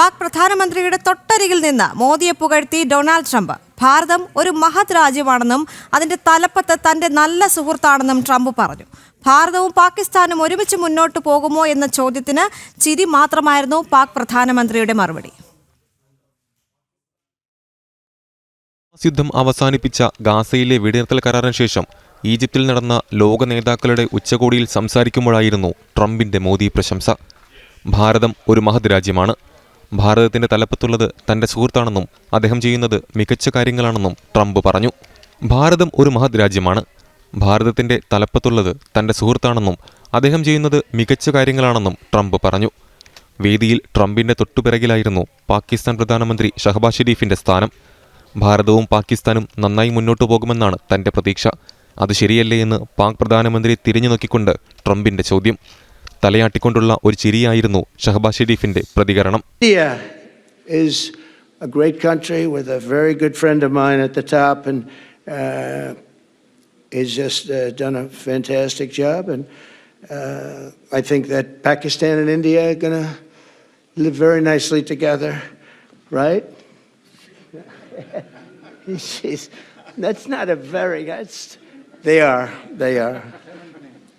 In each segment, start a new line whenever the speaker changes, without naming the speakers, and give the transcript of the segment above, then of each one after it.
പാക് പ്രധാനമന്ത്രിയുടെ തൊട്ടരികിൽ നിന്ന് മോദിയെ പുകഴ്ത്തി ഡൊണാൾഡ് ട്രംപ്. ഭാരതം ഒരു മഹത് രാജ്യമാണെന്നും അതിന്റെ തലപ്പത്ത് തന്റെ നല്ല സുഹൃത്താണെന്നും ട്രംപ് പറഞ്ഞു. ഭാരതവും പാകിസ്ഥാനും ഒരുമിച്ച് മുന്നോട്ട് പോകുമോ എന്ന ചോദ്യത്തിന് ചിരി മാത്രമായിരുന്നു പാക് പ്രധാനമന്ത്രിയുടെ മറുപടി.
യുദ്ധം അവസാനിപ്പിച്ച ഗാസയിലെ വെടിനിർത്തൽ കരാറിന് ശേഷം ഈജിപ്തിൽ നടന്ന ലോക നേതാക്കളുടെ ഉച്ചകോടിയിൽ സംസാരിക്കുമ്പോഴായിരുന്നു ട്രംപിന്റെ മോദി പ്രശംസ. ഭാരതം ഒരു മഹത് രാജ്യമാണ്. ഭാരതത്തിന്റെ തലപ്പത്തുള്ളത് തന്റെ സുഹൃത്താണെന്നും അദ്ദേഹം ചെയ്യുന്നത് മികച്ച കാര്യങ്ങളാണെന്നും ട്രംപ് പറഞ്ഞു. ഭാരതം ഒരു മഹത് രാജ്യമാണ്. ഭാരതത്തിന്റെ തലപ്പത്തുള്ളത് തന്റെ സുഹൃത്താണെന്നും അദ്ദേഹം ചെയ്യുന്നത് മികച്ച കാര്യങ്ങളാണെന്നും ട്രംപ് പറഞ്ഞു. വേദിയിൽ ട്രംപിന്റെ തൊട്ടുപിറകിലായിരുന്നു പാകിസ്ഥാൻ പ്രധാനമന്ത്രി ഷഹബാസ് ഷെരീഫിന്റെ സ്ഥാനം. ഭാരതവും പാകിസ്ഥാനും നന്നായി മുന്നോട്ടു പോകുമെന്നാണ് തന്റെ പ്രതീക്ഷ. അത് ശരിയല്ലേ എന്ന് പാക് പ്രധാനമന്ത്രി തിരിഞ്ഞു നോക്കിക്കൊണ്ട് ട്രംപിന്റെ ചോദ്യം. തലയാട്ടിക്കൊണ്ടുള്ള ഒരു ചിരിയായിരുന്നു ഷഹബാ ഷെരീഫിന്റെ പ്രതികരണം
That's not a very. That's, they are. They are.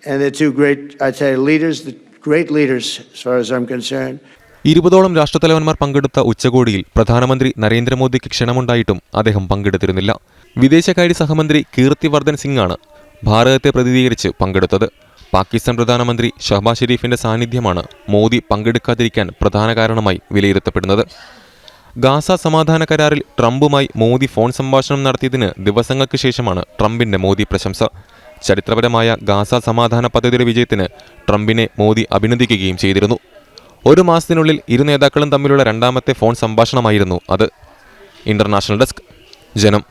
And they're two great, I'd say, leaders, the great leaders, as far as I'm concerned.
ഇരുപതോളം രാഷ്ട്രത്തലവന്മാർ പങ്കെടുത്ത ഉച്ചകോടിയിൽ പ്രധാനമന്ത്രി നരേന്ദ്രമോദിക്ക് ക്ഷണമുണ്ടായിട്ടും അദ്ദേഹം പങ്കെടുത്തിരുന്നില്ല. വിദേശകാര്യ സഹമന്ത്രി കീർത്തിവർദ്ധൻ സിംഗാണ് ഭാരതത്തെ പ്രതിനിധീകരിച്ച് പങ്കെടുത്തത്. പാകിസ്ഥാൻ പ്രധാനമന്ത്രി ഷഹബാസ് ഷെരീഫിന്റെ സാന്നിധ്യമാണ് മോദി പങ്കെടുക്കാതിരിക്കാൻ പ്രധാന കാരണമായി വിലയിരുത്തപ്പെടുന്നത്. ഗാസ സമാധാന കരാറിൽ ട്രംപുമായി മോദി ഫോൺ സംഭാഷണം നടത്തിയതിന് ദിവസങ്ങൾക്ക് ശേഷമാണ് ട്രംപിന്റെ മോദി പ്രശംസ. ചരിത്രപരമായ ഗാസ സമാധാന പദ്ധതിയുടെ വിജയത്തിന് ട്രംപിനെ മോദി അഭിനന്ദിക്കുകയും ചെയ്തിരുന്നു. ഒരു മാസത്തിനുള്ളിൽ ഇരു നേതാക്കളും തമ്മിലുള്ള രണ്ടാമത്തെ ഫോൺ സംഭാഷണമായിരുന്നു അത്. ഇന്റർനാഷണൽ ഡെസ്ക് ജനം